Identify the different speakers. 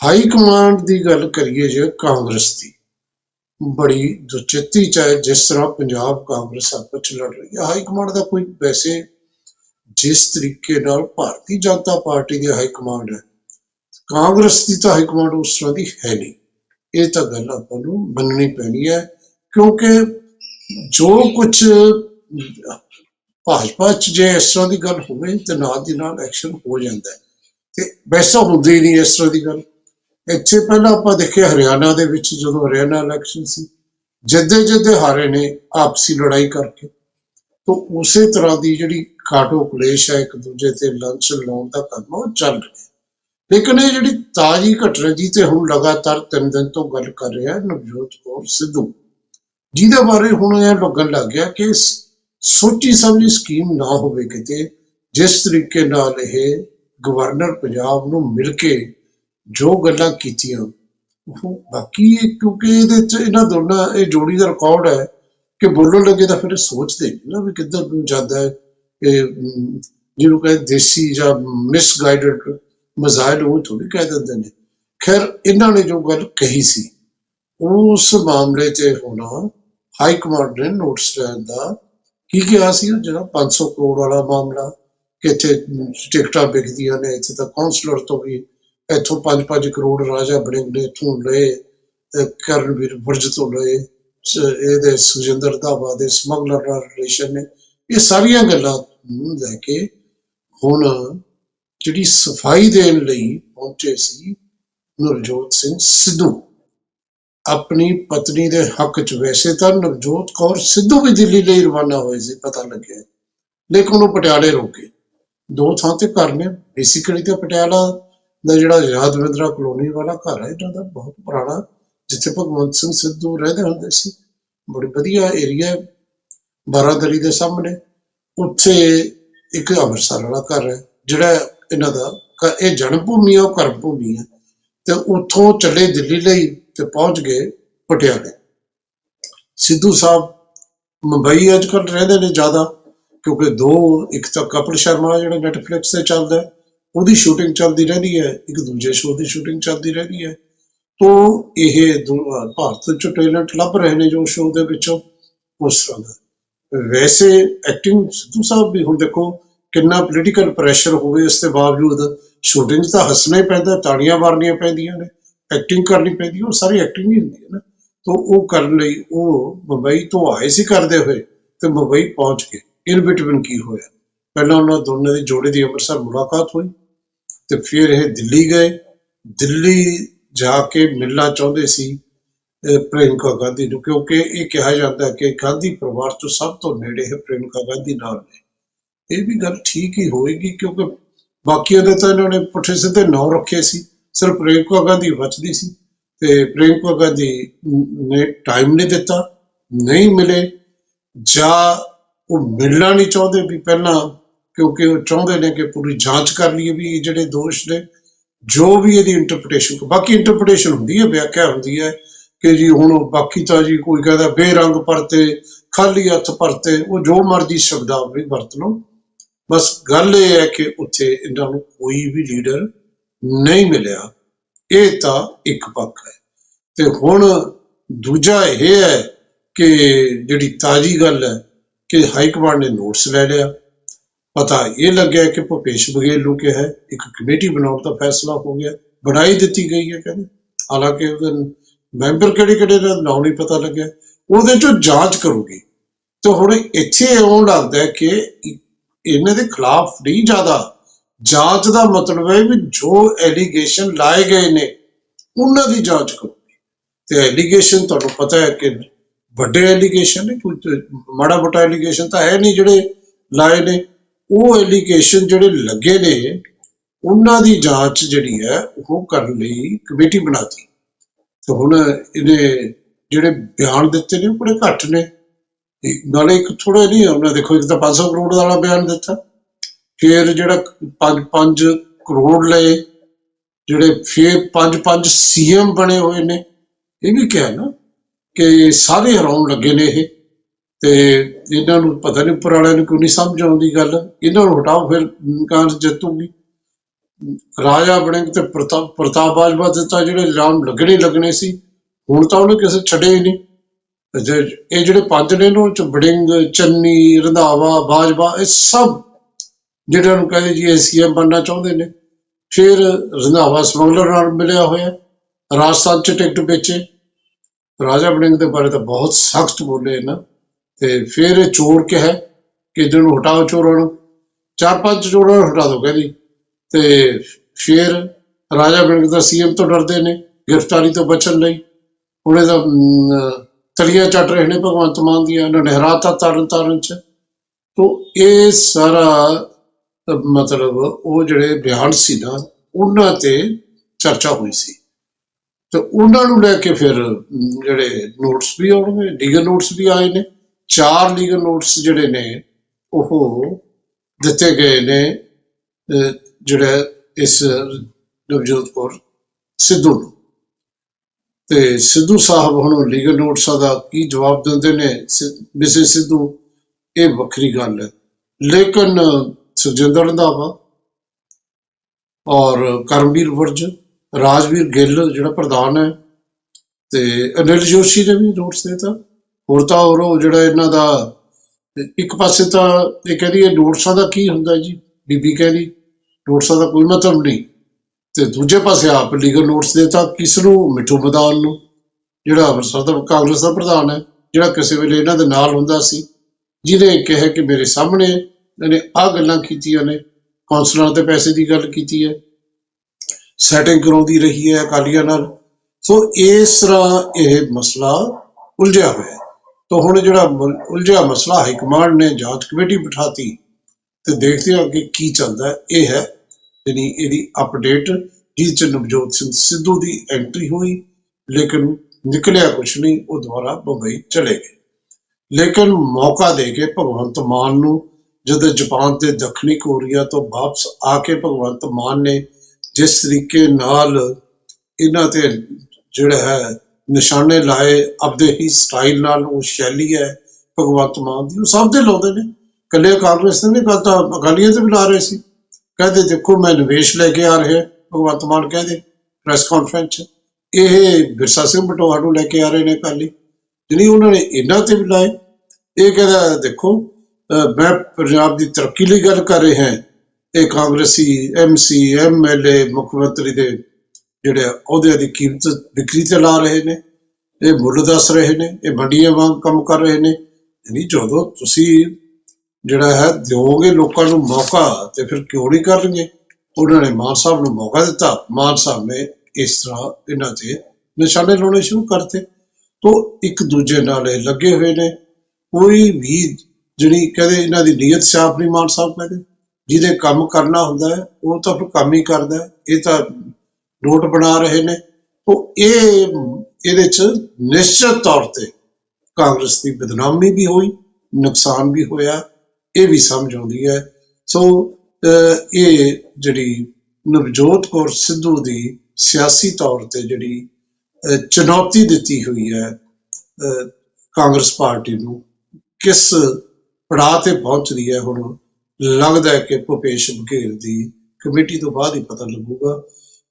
Speaker 1: High command ਦੀ ਗੱਲ ਕਰੀਏ ਜੇ ਕਾਂਗਰਸ ਦੀ, ਬੜੀ ਦੁਚਿੱਤੀ ਚਾਹੇ ਜਿਸ ਤਰ੍ਹਾਂ ਪੰਜਾਬ ਕਾਂਗਰਸ ਆਪਸ ਵਿੱਚ ਲੜ ਰਹੀ ਹੈ। ਹਾਈ ਕਮਾਂਡ ਦਾ ਕੋਈ ਵੈਸੇ ਜਿਸ ਤਰੀਕੇ ਨਾਲ ਭਾਰਤੀ ਜਨਤਾ ਪਾਰਟੀ ਦੀ ਹਾਈ ਕਮਾਂਡ ਹੈ, ਕਾਂਗਰਸ ਦੀ ਤਾਂ ਹਾਈ ਕਮਾਂਡ ਉਸ ਤਰ੍ਹਾਂ ਦੀ ਹੈ ਨਹੀਂ। ਇਹ ਤਾਂ ਗੱਲ ਆਪਾਂ ਨੂੰ ਮੰਨਣੀ ਪੈਣੀ ਹੈ, ਕਿਉਂਕਿ ਜੋ ਕੁਝ ਭਾਜਪਾ ਚ ਜੇ ਇਸ ਤਰ੍ਹਾਂ ਦੀ ਗੱਲ ਹੋਵੇ, ਤੇ ਨਾਲ ਦੀ ਨਾਲ ਐਕਸ਼ਨ ਹੋ ਜਾਂਦਾ ਹੈ। ਤੇ ਵੈਸਾ ਹੁੰਦੀ ਹੀ ਨਹੀਂ ਇਸ ਤਰ੍ਹਾਂ ਦੀ ਗੱਲ। ਇੱਥੇ ਪਹਿਲਾਂ ਆਪਾਂ ਦੇਖਿਆ ਹਰਿਆਣਾ ਦੇ ਵਿੱਚ ਜਦੋਂ ਹਰਿਆਣਾ ਇਲੈਕਸ਼ਨ ਸੀ, ਜਿੱਦੇ ਜਿੱਦੇ ਹਾਰੇ ਨੇ ਆਪਸੀ ਲੜਾਈ ਕਰਕੇ। ਤਾਂ ਉਸੇ ਤਰ੍ਹਾਂ ਦੀ ਜਿਹੜੀ ਕਾਟੋ ਕਲੇਸ਼ ਹੈ, ਇੱਕ ਦੂਜੇ ਤੇ ਲੰਚ ਲਾਉਣ ਦਾ ਕੰਮ ਉਹ ਚੱਲ ਰਿਹਾ ਲੇਕਿਨ ਇਹ ਜਿਹੜੀ ਤਾਜੀ ਘਟਨਾ ਜੀ ਤੇ ਹੁਣ ਲਗਾਤਾਰ ਤਿੰਨ ਦਿਨ ਤੋਂ ਗੱਲ ਕਰ ਰਿਹਾ ਨਵਜੋਤ ਕੌਰ ਸਿੱਧੂ। ਜਿਹਦੇ ਬਾਰੇ ਹੁਣ ਇਹ ਲੱਗਣ ਲੱਗ ਗਿਆ ਕਿ ਸੋਚੀ ਸਮਝੀ ਸਕੀਮ ਨਾ ਹੋਵੇ ਕਿਤੇ, ਜਿਸ ਤਰੀਕੇ ਨਾਲ ਇਹ ਗਵਰਨਰ ਪੰਜਾਬ ਨੂੰ ਮਿਲ ਕੇ ਜੋ ਗੱਲਾਂ ਕੀਤੀਆਂ, ਉਹ ਬਾਕੀ ਕਿਉਂਕਿ ਇਹਦੇ ਚ ਇਹਨਾਂ ਦੋਨਾਂ, ਇਹ ਜੋੜੀ ਦਾ ਰਿਕਾਰਡ ਹੈ ਕਿ ਬੋਲਣ ਲੱਗੇ ਤਾਂ ਫਿਰ ਸੋਚਦੇ ਨਾ ਵੀ ਕਿੱਧਰ ਨੂੰ ਜਾਂਦਾ ਹੈ ਇਹ ਜਿਹਨੂੰ ਕਹਿੰਦੇ ਦੇਸੀ ਜਾਂ ਮਿਸਗਾਈਡਡ ਮਜ਼ਾਇਲ ਉਹ ਥੋੜੀ ਕਹਿ ਦਿੰਦੇ ਨੇ। ਖੈਰ, ਇਹਨਾਂ ਨੇ ਜੋ ਗੱਲ ਕਹੀ ਸੀ, ਉਸ ਮਾਮਲੇ ਤੇ ਹੋਣਾ ਹਾਈ ਕਮਾਂਡ ਨੇ ਨੋਟਿਸ ਲੈਣ ਦਾ ਕੀ ਕਿਹਾ ਸੀ ਉਹ? ਜਿਹੜਾ 500 ਕਰੋੜ ਵਾਲਾ ਮਾਮਲਾ, ਕਿ ਇੱਥੇ ਟਿਕਟਾਂ ਵਿਕਦੀਆਂ ਨੇ, ਇੱਥੇ ਤਾਂ ਕਾਉਂਸਲਰ ਤੋਂ ਵੀ ਇੱਥੋਂ 5-5 ਕਰੋੜ ਰਾਜਾ ਬੜਿੰਗ ਨੇ, ਇੱਥੋਂ ਲਏ ਕਰਨਵੀਰ ਬੁਰਜ ਤੋਂ ਲਏ ਇਹਦੇ ਸੁਜਿੰਦਰ ਧਾਵਾ ਦੇ ਸਮਗਲਰ ਨਾਲ ਰਿਲੇਸ਼ਨ ਨੇ। ਇਹ ਸਾਰੀਆਂ ਗੱਲਾਂ ਨੂੰ ਲੈ ਕੇ ਹੁਣ ਜਿਹੜੀ ਸਫ਼ਾਈ ਦੇਣ ਲਈ ਪਹੁੰਚੇ ਸੀ ਨਵਜੋਤ ਸਿੰਘ ਸਿੱਧੂ, ਆਪਣੀ ਪਤਨੀ ਦੇ ਹੱਕ 'ਚ ਵੈਸੇ ਤਾਂ ਨਵਜੋਤ ਕੌਰ ਸਿੱਧੂ ਵੀ ਦਿੱਲੀ ਲਈ ਰਵਾਨਾ ਹੋਏ ਸੀ, ਪਤਾ ਲੱਗਿਆ। ਲੇਕਿਨ ਉਹ ਪਟਿਆਲੇ ਰੁਕੇ। ਦੋ ਥਾਂ ਤੇ ਘਰ ਨੇ ਬੇਸਿਕਲੀ ਤਾਂ ਪਟਿਆਲਾ ਦਾ ਜਿਹੜਾ ਯਾਦਵਿੰਦਰਾ ਕਲੋਨੀ ਵਾਲਾ ਘਰ ਹੈ, ਇਹਨਾਂ ਦਾ ਬਹੁਤ ਪੁਰਾਣਾ, ਜਿੱਥੇ ਭਗਵੰਤ ਸਿੰਘ ਸਿੱਧੂ ਰਹਿੰਦੇ ਹੁੰਦੇ ਸੀ। ਬੜੀ ਵਧੀਆ ਏਰੀਆ ਬਾਰਾਦਰੀ ਦੇ ਸਾਹਮਣੇ। ਉੱਥੇ ਇੱਕ ਅੰਮ੍ਰਿਤਸਰ ਵਾਲਾ ਘਰ ਹੈ, ਜਿਹੜਾ ਇਹਨਾਂ ਦਾ ਇਹ ਜਨਮ ਭੂਮੀ ਹੈ, ਉਹ ਕਰਮ ਭੂਮੀ ਹੈ। ਤੇ ਉੱਥੋਂ ਚੱਲੇ ਦਿੱਲੀ ਲਈ ਤੇ ਪਹੁੰਚ ਗਏ ਪਟਿਆਲੇ। ਸਿੱਧੂ ਸਾਹਿਬ ਮੁੰਬਈ ਅੱਜ ਕੱਲ੍ਹ ਰਹਿੰਦੇ ਨੇ ਜ਼ਿਆਦਾ, ਕਿਉਂਕਿ ਦੋ, ਇੱਕ ਤਾਂ ਕਪਲ ਸ਼ਰਮਾ ਜਿਹੜਾ ਨੈਟਫਲਿਕਸ ਤੇ ਚੱਲਦਾ ਉਹਦੀ ਸ਼ੂਟਿੰਗ ਚੱਲਦੀ ਰਹਿੰਦੀ ਹੈ, ਇੱਕ ਦੂਜੇ ਸ਼ੋਅ ਦੀ ਸ਼ੂਟਿੰਗ ਚੱਲਦੀ ਰਹਿੰਦੀ ਹੈ। ਤੋਂ ਇਹ ਦੋ- ਭਾਰਤ ਚ ਟੈਲੈਂਟ ਲੱਭ ਰਹੇ ਨੇ ਜੋ ਸ਼ੋਅ ਦੇ ਵਿੱਚੋਂ, ਉਸ ਤਰ੍ਹਾਂ ਦਾ। ਵੈਸੇ ਐਕਟਿੰਗ ਸਿੱਧੂ ਸਾਹਿਬ ਵੀ ਹੁਣ ਦੇਖੋ, ਕਿੰਨਾ ਪੋਲੀਟੀਕਲ ਪ੍ਰੈਸ਼ਰ ਹੋਵੇ ਇਸ ਦੇ ਬਾਵਜੂਦ ਸ਼ੂਟਿੰਗ ਤਾਂ ਹੱਸਣਾ ਹੀ ਪੈਂਦਾ, ਤਾੜੀਆਂ ਮਾਰਨੀਆਂ ਪੈਂਦੀਆਂ ਨੇ ਐਕਟਿੰਗ ਕਰਨੀ ਪੈਂਦੀ ਹੈ ਉਹ ਸਾਰੀ ਐਕਟਿੰਗ ਹੀ ਹੁੰਦੀ ਹੈ ਨਾ। ਤੋਂ ਉਹ ਕਰਨ ਲਈ ਉਹ ਮੁੰਬਈ ਤੋਂ ਆਏ ਸੀ ਕਰਦੇ ਹੋਏ, ਤੇ ਮੁੰਬਈ ਪਹੁੰਚ ਕੇ ਇਨ ਬਿਟਵੀਨ ਕੀ ਹੋਇਆ? ਪਹਿਲਾਂ ਉਹਨਾਂ ਦੋਨਾਂ ਦੀ ਜੋੜੀ ਦੀ ਅੰਮ੍ਰਿਤਸਰ ਮੁਲਾਕਾਤ ਹੋਈ ਤੇ ਫਿਰ ਇਹ ਦਿੱਲੀ ਗਏ। ਦਿੱਲੀ ਜਾ ਕੇ ਮਿਲਣਾ ਚਾਹੁੰਦੇ ਸੀ, ਅਹ ਗਾਂਧੀ ਨੂੰ, ਕਿਉਂਕਿ ਇਹ ਕਿਹਾ ਜਾਂਦਾ ਕਿ ਗਾਂਧੀ ਪਰਿਵਾਰ ਤੋਂ ਸਭ ਤੋਂ ਨੇੜੇ ਹੈ ਪ੍ਰਿਯੰਕਾ ਗਾਂਧੀ ਨਾਲ ਨੇ। ਇਹ ਵੀ ਗੱਲ ਠੀਕ ਹੀ ਹੋਏਗੀ, ਕਿਉਂਕਿ ਬਾਕੀਆਂ ਦੇ ਤਾਂ ਇਹਨਾਂ ਨੇ ਪੁੱਠੇ ਸਿੱਧੇ ਨਾਂ ਰੱਖੇ ਸੀ, ਸਿਰਫ ਪ੍ਰਿਯੰਕਾ ਗਾਂਧੀ ਬਚਦੀ ਸੀ ਤੇ ਪ੍ਰਿਯੰਕਾ ਗਾਂਧੀ ਨੇ ਟਾਈਮ ਨਹੀਂ ਦਿੱਤਾ, ਨਹੀਂ ਮਿਲੇ ਜਾਂ ਉਹ ਮਿਲਣਾ ਨਹੀਂ ਚਾਹੁੰਦੇ ਵੀ ਪਹਿਲਾਂ ਕਿਉਂਕਿ ਉਹ ਚਾਹੁੰਦੇ ਨੇ ਕਿ ਪੂਰੀ ਜਾਂਚ ਕਰ ਲਈਏ ਵੀ ਇਹ ਜਿਹੜੇ ਦੋਸ਼ ਨੇ, ਜੋ ਵੀ ਇਹਦੀ ਇੰਟਰਪ੍ਰੀਟੇਸ਼ਨ ਬਾਕੀ ਇੰਟਰਪ੍ਰੀਟੇਸ਼ਨ ਹੁੰਦੀ ਹੈ, ਵਿਆਖਿਆ ਹੁੰਦੀ ਹੈ ਕਿ ਜੀ ਹੁਣ ਬਾਕੀ ਤਾਂ ਜੀ ਕੋਈ ਕਹਿੰਦਾ ਬੇਰੰਗ ਪਰਤੇ, ਖਾਲੀ ਹੱਥ ਪਰਤੇ, ਉਹ ਜੋ ਮਰਜ਼ੀ ਸ਼ਬਦਾਵਲੀ ਵਰਤ ਲਓ ਬਸ ਗੱਲ ਇਹ ਹੈ ਕਿ ਉੱਥੇ ਇਹਨਾਂ ਨੂੰ ਕੋਈ ਵੀ ਲੀਡਰ ਨਹੀਂ ਮਿਲਿਆ। ਇਹ ਤਾਂ ਇੱਕ ਪੱਖ ਹੈ। ਤੇ ਹੁਣ ਦੂਜਾ ਇਹ ਹੈ ਕਿ ਜਿਹੜੀ ਤਾਜੀ ਗੱਲ ਹੈ ਕਿ ਹਾਈ ਕਮਾਂਡ ਨੇ ਨੋਟਸ ਲੈ ਲਿਆ। ਪਤਾ ਇਹ ਲੱਗਿਆ ਕਿ ਭੁਪੇਸ਼ ਬਘੇਲ ਨੂੰ ਕਿਹਾ ਇੱਕ ਕਮੇਟੀ ਬਣਾਉਣ ਦਾ ਫੈਸਲਾ ਹੋ ਗਿਆ, ਬਣਾਈ ਦਿੱਤੀ ਗਈ ਹੈ ਕਹਿੰਦੇ। ਹਾਲਾਂਕਿ ਉਹਦੇ ਮੈਂਬਰ ਕਿਹੜੇ ਕਿਹੜੇ ਦਾ ਨਾਮ ਨਹੀਂ ਪਤਾ ਲੱਗਿਆ, ਉਹਦੇ ਚੋਂ ਜਾਂਚ ਕਰੂਗੀ। ਤੇ ਹੁਣ ਇੱਥੇ ਇਉਂ ਲੱਗਦਾ ਕਿ ਇਹਨਾਂ ਦੇ ਖਿਲਾਫ ਨਹੀਂ ਜ਼ਿਆਦਾ ਜਾਂਚ ਦਾ ਮਤਲਬ ਹੈ ਵੀ ਜੋ ਐਲੀਗੇਸ਼ਨ ਲਾਏ ਗਏ ਨੇ, ਉਹਨਾਂ ਦੀ ਜਾਂਚ ਕਰੂਗੀ। ਤੇ ਐਲੀਗੇਸ਼ਨ ਤੁਹਾਨੂੰ ਪਤਾ ਹੈ ਕਿ ਵੱਡੇ ਐਲੀਗੇਸ਼ਨ ਨੇ, ਕੋਈ ਮਾੜਾ ਮੋਟਾ ਐਲੀਗੇਸ਼ਨ ਤਾਂ ਹੈ ਨਹੀਂ ਜਿਹੜੇ ਲਾਏ ਨੇ। ਉਹ ਐਲੀਗੇਸ਼ਨ ਜਿਹੜੇ ਲੱਗੇ ਨੇ, ਉਹਨਾਂ ਦੀ ਜਾਂਚ ਜਿਹੜੀ ਹੈ, ਉਹ ਕਰਨ ਲਈ ਕਮੇਟੀ ਬਣਾਤੀ। ਤੇ ਹੁਣ ਇਹਨੇ ਜਿਹੜੇ ਬਿਆਨ ਦਿੱਤੇ ਨੇ, ਉਹ ਬੜੇ ਘੱਟ ਨੇ। ਨਾਲੇ ਇੱਕ ਥੋੜਾ ਨਹੀਂ, ਉਹਨਾਂ ਦੇਖੋ, ਇੱਕ ਤਾਂ 500 ਕਰੋੜ ਵਾਲਾ ਬਿਆਨ ਦਿੱਤਾ। ਫਿਰ ਜਿਹੜਾ 5-5 ਕਰੋੜ ਲਏ, ਜਿਹੜੇ ਫਿਰ 5-5 ਸੀਐਮ ਬਣੇ ਹੋਏ ਨੇ, ਇਹ ਵੀ ਕਿਹਾ ਨਾ ਕਿ ਸਾਰੇ ਹਰਾਉਣ ਲੱਗੇ ਨੇ ਇਹ। ਤੇ ਇਹਨਾਂ ਨੂੰ ਪਤਾ ਨਹੀਂ, ਉੱਪਰ ਵਾਲਿਆਂ ਨੂੰ ਕਿਉਂ ਨਹੀਂ ਸਮਝ ਆਉਂਦੀ ਗੱਲ? ਇਹਨਾਂ ਨੂੰ ਹਟਾਓ ਫਿਰ ਕਾਂਗਰਸ ਜਿੱਤੂਗੀ। ਰਾਜਾ ਬਣਿੰਗ ਤੇ ਪ੍ਰਤਾਪ ਪ੍ਰਤਾਪ ਬਾਜਵਾ ਦੇ ਤਾਂ ਜਿਹੜੇ ਇਲਜ਼ਾਮ ਲੱਗਣੇ ਲੱਗਣੇ ਸੀ, ਹੁਣ ਤਾਂ ਉਹਨੇ ਕਿਸੇ ਛੱਡੇ ਹੀ ਨਹੀਂ। ਇਹ ਜਿਹੜੇ ਪੰਜ ਨੇ ਇਹਨਾਂ ਚ ਬੜਿੰਗ, ਚੰਨੀ, ਰੰਧਾਵਾ, ਬਾਜਵਾ, ਇਹ ਸਭ ਜਿਹੜਿਆਂ ਨੂੰ ਕਹਿੰਦੇ ਜੀ ਐਸਸੀਐਮ ਬਣਨਾ ਚਾਹੁੰਦੇ ਨੇ। ਫਿਰ ਰੰਧਾਵਾ ਸਮਗਲਰ ਨਾਲ ਮਿਲਿਆ ਹੋਇਆ, ਰਾਜਸਥਾਨ ਚ ਟਿਕਟ ਵੇਚੇ। ਰਾਜਾ ਬੜਿੰਗ ਦੇ ਬਾਰੇ ਤਾਂ ਬਹੁਤ ਸਖਤ ਬੋਲੇ ਨਾ ਤੇ ਫਿਰ ਇਹ ਚੋਰ ਕਿਹਾ ਕਿ ਇਹਨਾਂ ਨੂੰ ਹਟਾਓ ਚੋਰਾਂ ਨੂੰ? ਚਾਰ ਪੰਜ ਚੋਰਾਂ ਨੂੰ ਹਟਾ ਦਿਓ ਕਹਿੰਦੀ ਤੇ ਫਿਰ ਰਾਜਾ ਬੜਿੰਗ ਦਾ ਸੀਐਮ ਤੋਂ ਡਰਦੇ ਨੇ, ਗ੍ਰਿਫਤਾਰੀ ਤੋਂ ਬਚਣ ਲਈ। ਉਹਨੇ ਦਾ ਤਲੀਆਂ ਚੱਟ ਰਹੇ ਨੇ ਭਗਵੰਤ ਮਾਨ ਦੀਆਂ ਉਹਨਾਂ ਨੇ ਹਰਾਤਾ ਤਰਨ ਤਾਰਨ ਚ। ਤੋ ਇਹ ਸਾਰਾ, ਮਤਲਬ ਉਹ ਜਿਹੜੇ ਬਿਆਨ ਸੀ ਨਾ, ਉਹਨਾਂ ਤੇ ਚਰਚਾ ਹੋਈ ਸੀ। ਤੇ ਉਹਨਾਂ ਨੂੰ ਲੈ ਕੇ ਫਿਰ ਜਿਹੜੇ ਨੋਟਸ ਵੀ ਆਉਣਗੇ ਲੀਗਲ ਨੋਟਸ ਵੀ ਆਏ ਨੇ। ਚਾਰ ਲੀਗਲ ਨੋਟਸ ਜਿਹੜੇ ਨੇ, ਉਹ ਦਿੱਤੇ ਗਏ ਨੇ ਜਿਹੜਾ ਇਸ ਨਵਜੋਤ ਕੌਰ ਸਿੱਧੂ ਨੂੰ। ਤੇ ਸਿੱਧੂ ਸਾਹਿਬ ਹੁਣ ਲੀਗਲ ਨੋਟਸਾਂ ਦਾ ਕੀ ਜਵਾਬ ਦਿੰਦੇ ਨੇ? ਮਿਸੇ ਸਿੱਧੂ, ਇਹ ਵੱਖਰੀ ਗੱਲ ਹੈ। ਲੇਕਿਨ ਸੁਖਜਿੰਦਰ ਰੰਧਾਵਾ ਔਰ ਕਰਮਵੀਰ ਵਰਜ, ਰਾਜਵੀਰ ਗਿੱਲ ਜਿਹੜਾ ਪ੍ਰਧਾਨ ਹੈ, ਤੇ ਅਨਿਲ ਜੋਸ਼ੀ ਨੇ ਵੀ ਨੋਟਸ ਦਿੱਤਾ। ਹੋਰ ਤਾਂ ਹੋਰ ਉਹ ਜਿਹੜਾ ਇਹਨਾਂ ਦਾ ਇੱਕ ਪਾਸੇ ਤਾਂ ਇਹ ਕਹਿੰਦੀ ਇਹ ਨੋਟਸਾਂ ਦਾ ਕੀ ਹੁੰਦਾ ਜੀ? ਬੀਬੀ ਕਹਿੰਦੀ ਨੋਟਸਾਂ ਦਾ ਕੋਈ ਮਤਲਬ ਨਹੀਂ। ਤੇ ਦੂਜੇ ਪਾਸੇ ਆਪ ਲੀਗਲ ਨੋਟਸ ਦੇਤਾ ਕਿਸ ਨੂੰ? ਮਿੱਠੂ ਮਦਾਨ ਨੂੰ, ਜਿਹੜਾ ਅੰਮ੍ਰਿਤਸਰ ਦਾ ਕਾਂਗਰਸ ਦਾ ਪ੍ਰਧਾਨ ਹੈ, ਜਿਹੜਾ ਕਿਸੇ ਵੇਲੇ ਇਹਨਾਂ ਦੇ ਨਾਲ ਹੁੰਦਾ ਸੀ, ਜਿਹਨੇ ਕਿਹਾ ਕਿ ਮੇਰੇ ਸਾਹਮਣੇ ਇਹਨੇ ਆ ਗੱਲਾਂ ਕੀਤੀਆਂ ਨੇ, ਕੌਂਸਲਰਾਂ ਤੇ ਪੈਸੇ ਦੀ ਗੱਲ ਕੀਤੀ ਹੈ ਸੈਟਿੰਗ ਕਰਾਉਂਦੀ ਰਹੀ ਹੈ ਅਕਾਲੀਆਂ ਨਾਲ। ਸੋ ਇਸ ਤਰ੍ਹਾਂ ਇਹ ਮਸਲਾ ਉਲਝਿਆ ਹੋਇਆ ਹੈ। ਤਾਂ ਹੁਣ ਜਿਹੜਾ ਉਲਝਿਆ ਮਸਲਾ ਹਾਈ ਕਮਾਂਡ ਨੇ ਜਾਂਚ ਕਮੇਟੀ ਬਿਠਾਤੀ ਤੇ ਦੇਖਦੇ ਹਾਂ ਕਿ ਕੀ ਚੱਲਦਾ ਇਹ ਹੈ ਯਾਨੀ ਇਹਦੀ ਅਪਡੇਟ, ਜਿਸ ਚ ਨਵਜੋਤ ਸਿੰਘ ਸਿੱਧੂ ਦੀ ਐਂਟਰੀ ਹੋਈ, ਲੇਕਿਨ ਨਿਕਲਿਆ ਕੁਛ ਨਹੀਂ, ਉਹ ਦੁਬਾਰਾ ਬੰਬਈ ਚਲੇ ਗਏ। ਲੇਕਿਨ ਮੌਕਾ ਦੇ ਕੇ ਭਗਵੰਤ ਮਾਨ ਨੂੰ, ਜਦੋਂ ਜਾਪਾਨ ਤੇ ਦੱਖਣੀ ਕੋਰੀਆ ਤੋਂ ਵਾਪਸ ਆ ਕੇ ਭਗਵੰਤ ਮਾਨ ਨੇ ਜਿਸ ਤਰੀਕੇ ਨਾਲ ਇਹਨਾਂ ਤੇ ਜਿਹੜਾ ਹੈ ਨਿਸ਼ਾਨੇ ਲਾਏ, ਆਪਦੇ ਹੀ ਸਟਾਈਲ ਨਾਲ ਉਹ ਸ਼ੈਲੀ ਹੈ, ਭਗਵੰਤ ਮਾਨ ਦੀ। ਉਹ ਸਭ ਦੇ ਲਾਉਂਦੇ ਨੇ। ਕੱਲੇ ਕਾਂਗਰਸ ਦੇ ਨਹੀਂ ਤਾਂ ਅਕਾਲੀਆਂ ਤੇ ਵੀ ਲਾ ਰਹੇ ਸੀ। ਕਹਿੰਦੇ, ਦੇਖੋ, ਮੈਂ ਨਿਵੇਸ਼ ਲੈ ਕੇ ਆ ਰਿਹਾ ਭਗਵੰਤ ਮਾਨ ਕਹਿੰਦੇ ਪ੍ਰੈਸ ਕਾਨਫਰੰਸ ਇਹ ਵਿਰਸਾ ਸਿੰਘ ਬਟੋਹਾ ਨੂੰ ਲੈ ਕੇ ਆ ਰਹੇ ਨੇ ਕਾਲੀ ਜਿਹੜੀ ਉਹਨਾਂ ਨੇ ਇਹਨਾਂ ਤੇ ਵੀ ਲਾਏ। ਇਹ ਕਹਿੰਦਾ, ਦੇਖੋ ਮੈਂ ਪੰਜਾਬ ਦੀ ਤਰੱਕੀ ਲਈ ਗੱਲ ਕਰ ਰਿਹਾ ਹਾਂ। ਇਹ ਕਾਂਗਰਸੀ ਐਮਸੀ ਐਮਐਲਏ ਮੁੱਖ ਮੰਤਰੀ ਦੇ ਜਿਹੜੇ ਅਹੁਦਿਆਂ ਦੀ ਕੀਮਤ ਵਿਕਰੀ ਤੇ ਲਾ ਰਹੇ ਨੇ, ਇਹ ਮੁੱਲ ਦੱਸ ਰਹੇ ਨੇ, ਇਹ ਮੰਡੀਆਂ ਵਾਂਗ ਕੰਮ ਕਰ ਰਹੇ ਨੇ। ਨਹੀਂ ਜਦੋਂ ਤੁਸੀਂ ਜਿਹੜਾ ਹੈ ਦਿਓਗੇ ਲੋਕਾਂ ਨੂੰ ਮੌਕਾ ਤੇ ਫਿਰ ਕਿਉਂ ਨਹੀਂ ਕਰਨਗੇ? ਉਹਨਾਂ ਨੇ ਮਾਨ ਸਾਹਿਬ ਨੂੰ ਮੌਕਾ ਦਿੱਤਾ। ਮਾਨ ਸਾਹਿਬ ਨੇ ਇਸ ਤਰ੍ਹਾਂ ਇਹਨਾਂ ਤੇ ਨਿਸ਼ਾਨੇ ਲਾਉਣੇ ਸ਼ੁਰੂ ਕਰਤੇ। ਤੋਂ ਇੱਕ ਦੂਜੇ ਨਾਲ ਇਹ ਲੱਗੇ ਹੋਏ ਨੇ। ਕੋਈ ਵੀ ਜਿਹੜੀ ਕਹਿੰਦੇ ਇਹਨਾਂ ਦੀ ਨੀਅਤ ਸਾਫ਼ ਨਹੀਂ ਮਾਨ ਸਾਹਿਬ ਕਹਿੰਦੇ ਜਿਹਦੇ ਕੰਮ ਕਰਨਾ ਹੁੰਦਾ ਹੈ, ਉਹ ਤਾਂ ਫਿਰ ਕੰਮ ਹੀ ਕਰਦਾ ਇਹ ਤਾਂ ਨੋਟ ਬਣਾ ਰਹੇ ਨੇ। ਉਹ ਇਹ ਇਹਦੇ ਚ ਨਿਸ਼ਚਿਤ ਤੌਰ ਤੇ ਕਾਂਗਰਸ ਦੀ ਬਦਨਾਮੀ ਵੀ ਹੋਈ ਨੁਕਸਾਨ ਵੀ ਹੋਇਆ ਇਹ ਵੀ ਸਮਝ ਆਉਂਦੀ ਹੈ। ਸੋ ਅਹ, ਇਹ ਜਿਹੜੀ ਨਵਜੋਤ ਕੌਰ ਸਿੱਧੂ ਦੀ ਸਿਆਸੀ ਤੌਰ ਤੇ ਜਿਹੜੀ ਅਹ, ਚੁਣੌਤੀ ਦਿੱਤੀ ਹੋਈ ਹੈ ਅਹ, ਕਾਂਗਰਸ ਪਾਰਟੀ ਨੂੰ ਕਿਸ ਪੜਾਅ ਤੇ ਪਹੁੰਚਦੀ ਹੈ ਹੁਣ ਲੱਗਦਾ ਹੈ ਕਿ ਭੁਪੇਸ਼ ਬਘੇਲ ਦੀ ਕਮੇਟੀ ਤੋਂ ਬਾਅਦ ਹੀ ਪਤਾ ਲੱਗੂਗਾ।